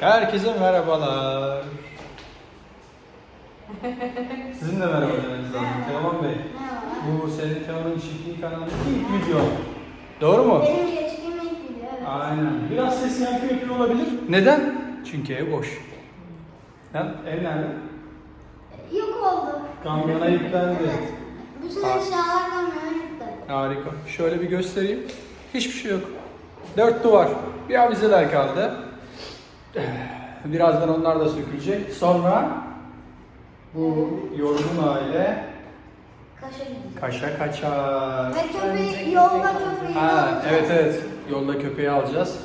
Herkese merhabalar. Sizin de merhaba demeniz lazım Teoman Bey. Bu senin Teoman'ın çiftliği kanalındaki ilk video. Doğru mu? Benim geçtiğim ilk video evet. Aynen. Biraz ses yankı yapıyor olabilir. Neden? Çünkü ev boş. Ha? Ev nerede? Yok oldu. Kamyona yüklendi. Evet. Bütün Ha. eşyalar kamyona gitti. Harika. Şöyle bir göstereyim. Hiçbir şey yok. Dört duvar. Bir avizeler kaldı. Birazdan onlar da sökülecek. Sonra bu yorgun aile Kaşa gidecek. kaşa kaçar. Ve köpeği, yolda köpeği Ha, alacağız. evet evet. Yolda köpeği alacağız.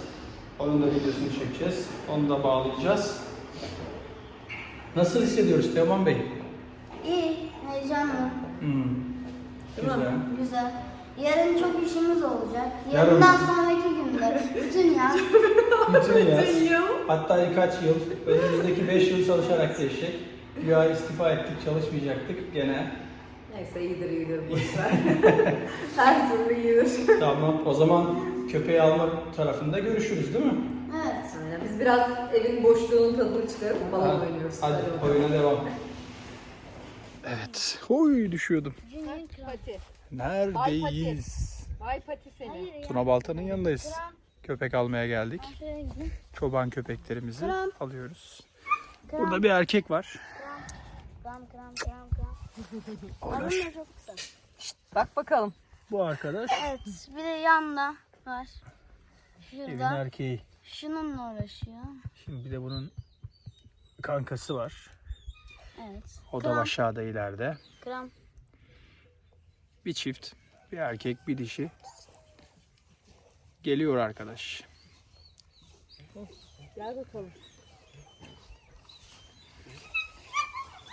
Onun da videosunu çekeceğiz. Onu da bağlayacağız. Nasıl hissediyoruz Teoman Bey? İyi, heyecanlı, Hmm. Güzel. güzel. Yarın çok işimiz olacak. Yarın- Yarından sonraki günler, bütün yaz. Bütün yaz. Hatta birkaç yıl, önümüzdeki 5 yıl çalışarak geçecek. Ay istifa ettik, çalışmayacaktık gene. Neyse iyidir iyidir boşver. Her türlü iyidir. Tamam, o zaman köpeği alma tarafında görüşürüz değil mi? Evet. Aynen biz biraz evin boşluğunun tadını çıkarıp balon oynuyoruz. Hadi, bakalım. oyuna devam. Evet. Oy düşüyordum. Pati. Neredeyiz? Vay pati seni. Tuna Balta'nın yanındayız. Köpek almaya geldik. Çoban köpeklerimizi Kram. alıyoruz. Kram. Burada bir erkek var. Kram kram kram kram. Kısa. Bak bakalım. Bu arkadaş Evet, bir de yanında var. evin Şurada. erkeği. Şununla uğraşıyor. Şimdi bir de bunun kankası var. Evet. O da Kram, aşağıda ileride. Kram. Bir çift, bir erkek, bir dişi. Geliyor arkadaş. Gel bakalım.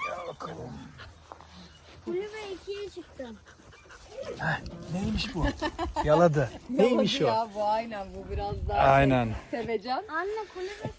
Gel bakalım. Kulübe ikiye çıktım. Neymiş bu? Yaladı. Neymiş o? Ya bu aynen bu biraz daha Aynen. şey, sevecen. Anne kulübe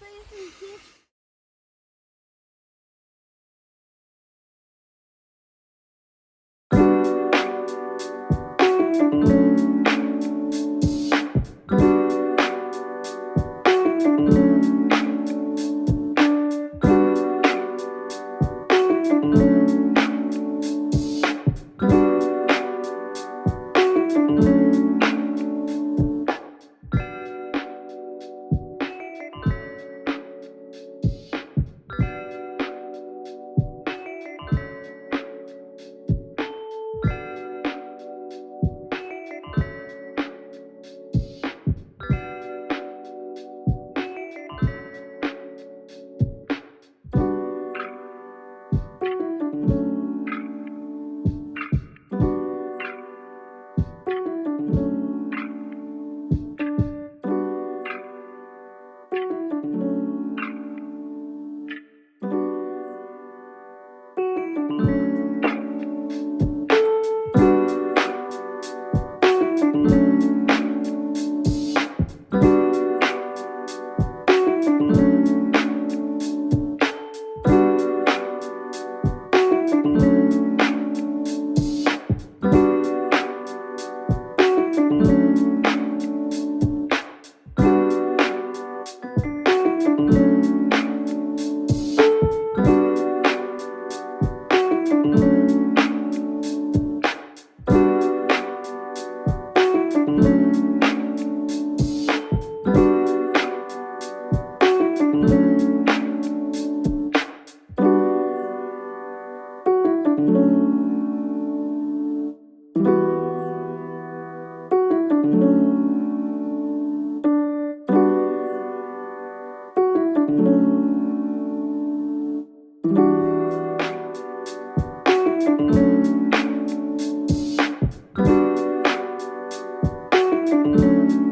Música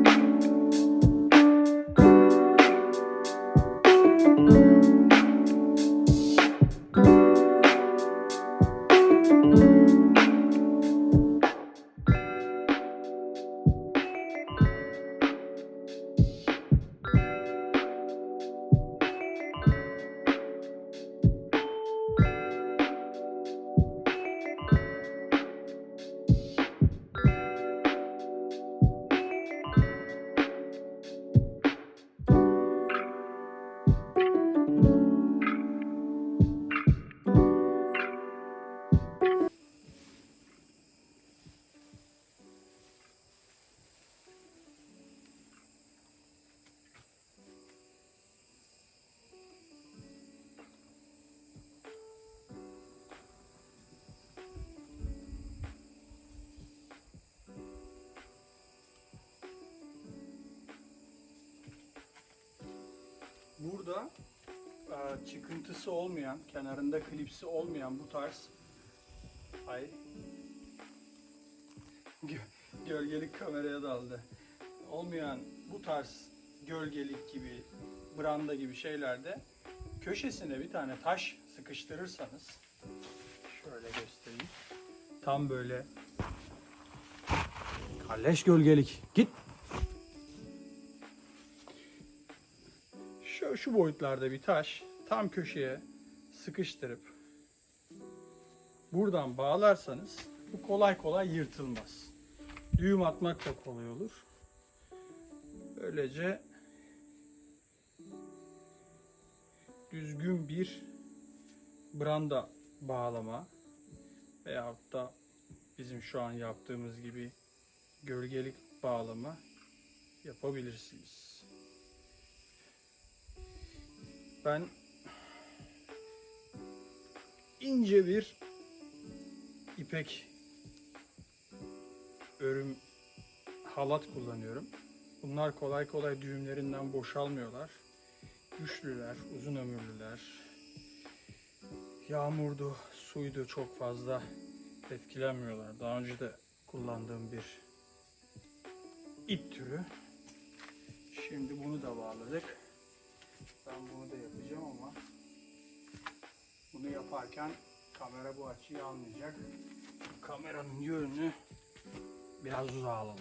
Burada e, çıkıntısı olmayan, kenarında klipsi olmayan bu tarz ay Gö- gölgelik kameraya daldı. Olmayan bu tarz gölgelik gibi, branda gibi şeylerde köşesine bir tane taş sıkıştırırsanız şöyle göstereyim. Tam böyle kalleş gölgelik. Git. Şu, boyutlarda bir taş tam köşeye sıkıştırıp buradan bağlarsanız bu kolay kolay yırtılmaz. Düğüm atmak da kolay olur. Böylece düzgün bir branda bağlama veyahut da bizim şu an yaptığımız gibi gölgelik bağlama yapabilirsiniz. Ben ince bir ipek örüm halat kullanıyorum. Bunlar kolay kolay düğümlerinden boşalmıyorlar. Güçlüler, uzun ömürlüler. Yağmurdu, suydu çok fazla etkilenmiyorlar. Daha önce de kullandığım bir ip türü. Şimdi bunu da bağladık. Ben bunu da yapacağım ama bunu yaparken kamera bu açıyı almayacak. Kameranın yönünü biraz uzağa alalım.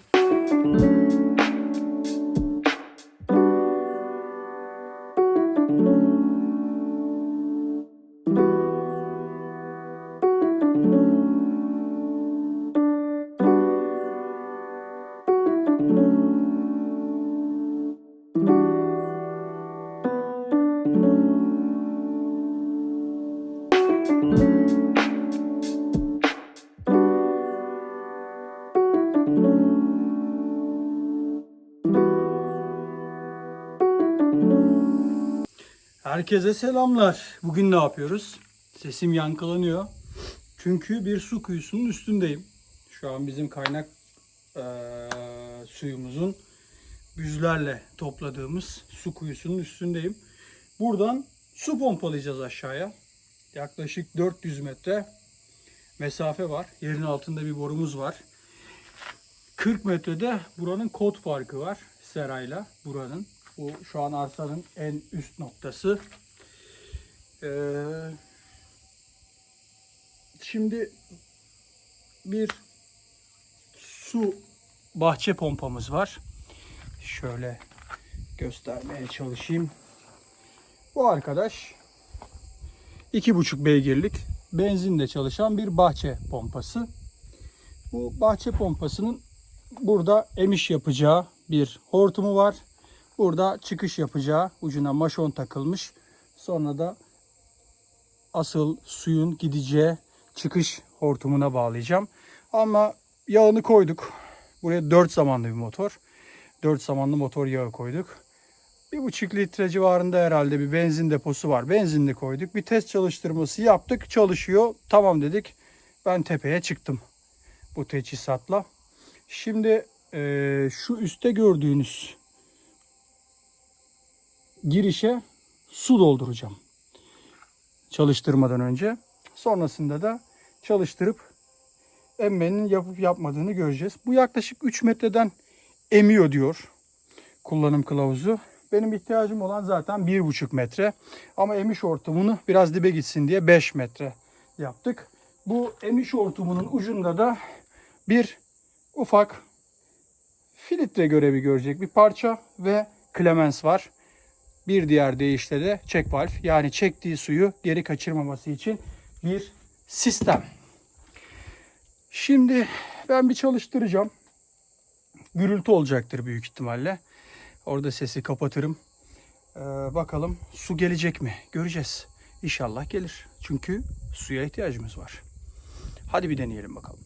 Herkese selamlar. Bugün ne yapıyoruz? Sesim yankılanıyor. Çünkü bir su kuyusunun üstündeyim. Şu an bizim kaynak eee, suyumuzun büzlerle topladığımız su kuyusunun üstündeyim. Buradan su pompalayacağız aşağıya. Yaklaşık 400 metre mesafe var. Yerin altında bir borumuz var. 40 metrede buranın kod farkı var. Serayla buranın. Bu şu an arsanın en üst noktası. Ee, şimdi bir su bahçe pompamız var. Şöyle göstermeye çalışayım. Bu arkadaş iki buçuk beygirlik benzinle çalışan bir bahçe pompası. Bu bahçe pompasının burada emiş yapacağı bir hortumu var. Burada çıkış yapacağı ucuna maşon takılmış. Sonra da asıl suyun gideceği çıkış hortumuna bağlayacağım. Ama yağını koyduk. Buraya 4 zamanlı bir motor. 4 zamanlı motor yağı koyduk. 1,5 litre civarında herhalde bir benzin deposu var. Benzinli koyduk. Bir test çalıştırması yaptık. Çalışıyor. Tamam dedik. Ben tepeye çıktım. Bu teçhizatla. Şimdi eee, şu üstte gördüğünüz girişe su dolduracağım. Çalıştırmadan önce. Sonrasında da çalıştırıp emmenin yapıp yapmadığını göreceğiz. Bu yaklaşık 3 metreden emiyor diyor kullanım kılavuzu. Benim ihtiyacım olan zaten 1,5 metre. Ama emiş hortumunu biraz dibe gitsin diye 5 metre yaptık. Bu emiş hortumunun ucunda da bir ufak filtre görevi görecek bir parça ve klemens var. Bir diğer deyişle de check valve yani çektiği suyu geri kaçırmaması için bir sistem. Şimdi ben bir çalıştıracağım. Gürültü olacaktır büyük ihtimalle. Orada sesi kapatırım. Ee, bakalım su gelecek mi? Göreceğiz. İnşallah gelir. Çünkü suya ihtiyacımız var. Hadi bir deneyelim bakalım.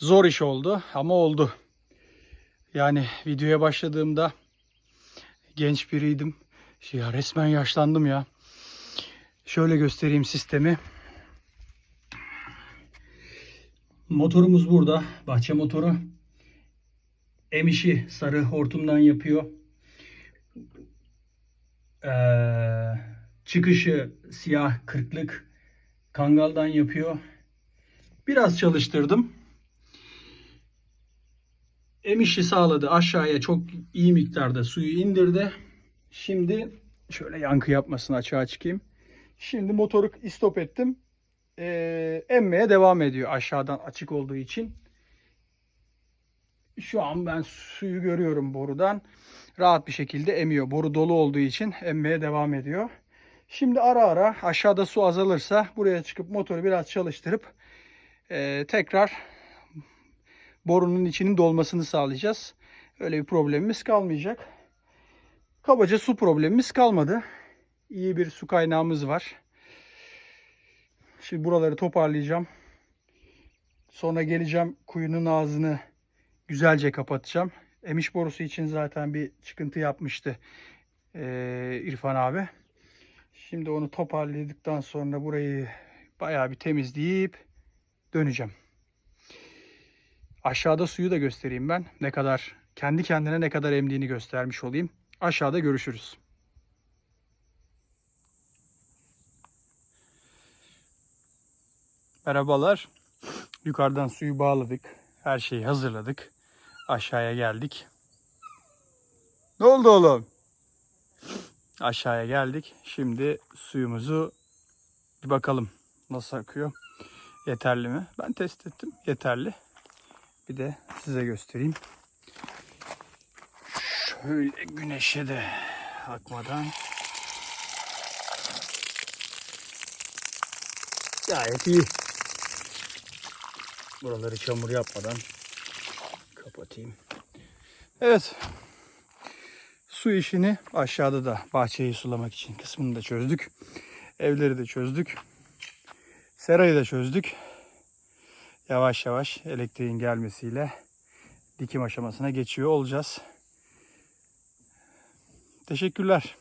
Zor iş oldu ama oldu. Yani videoya başladığımda genç biriydim. Ya resmen yaşlandım ya. Şöyle göstereyim sistemi. Motorumuz burada. Bahçe motoru. emişi sarı hortumdan yapıyor. Ee, çıkışı siyah kırklık kangaldan yapıyor. Biraz çalıştırdım. Emişi sağladı. Aşağıya çok iyi miktarda suyu indirdi. Şimdi şöyle yankı yapmasını açığa çıkayım. Şimdi motoru istop ettim. Ee, emmeye devam ediyor aşağıdan açık olduğu için. Şu an ben suyu görüyorum borudan. Rahat bir şekilde emiyor. Boru dolu olduğu için emmeye devam ediyor. Şimdi ara ara aşağıda su azalırsa buraya çıkıp motoru biraz çalıştırıp e, tekrar borunun içinin dolmasını sağlayacağız. Öyle bir problemimiz kalmayacak. Kabaca su problemimiz kalmadı. İyi bir su kaynağımız var. Şimdi buraları toparlayacağım. Sonra geleceğim kuyunun ağzını güzelce kapatacağım. Emiş borusu için zaten bir çıkıntı yapmıştı ee, İrfan abi. Şimdi onu toparladıktan sonra burayı bayağı bir temizleyip döneceğim. Aşağıda suyu da göstereyim ben. Ne kadar kendi kendine ne kadar emdiğini göstermiş olayım. Aşağıda görüşürüz. Merhabalar. Yukarıdan suyu bağladık. Her şeyi hazırladık. Aşağıya geldik. Ne oldu oğlum? Aşağıya geldik. Şimdi suyumuzu bir bakalım nasıl akıyor. Yeterli mi? Ben test ettim. Yeterli. Bir de size göstereyim. Şöyle güneşe de akmadan gayet iyi. Buraları çamur yapmadan kapatayım. Evet. Su işini aşağıda da bahçeyi sulamak için kısmını da çözdük. Evleri de çözdük. Serayı da çözdük. Yavaş yavaş elektriğin gelmesiyle dikim aşamasına geçiyor olacağız. Teşekkürler.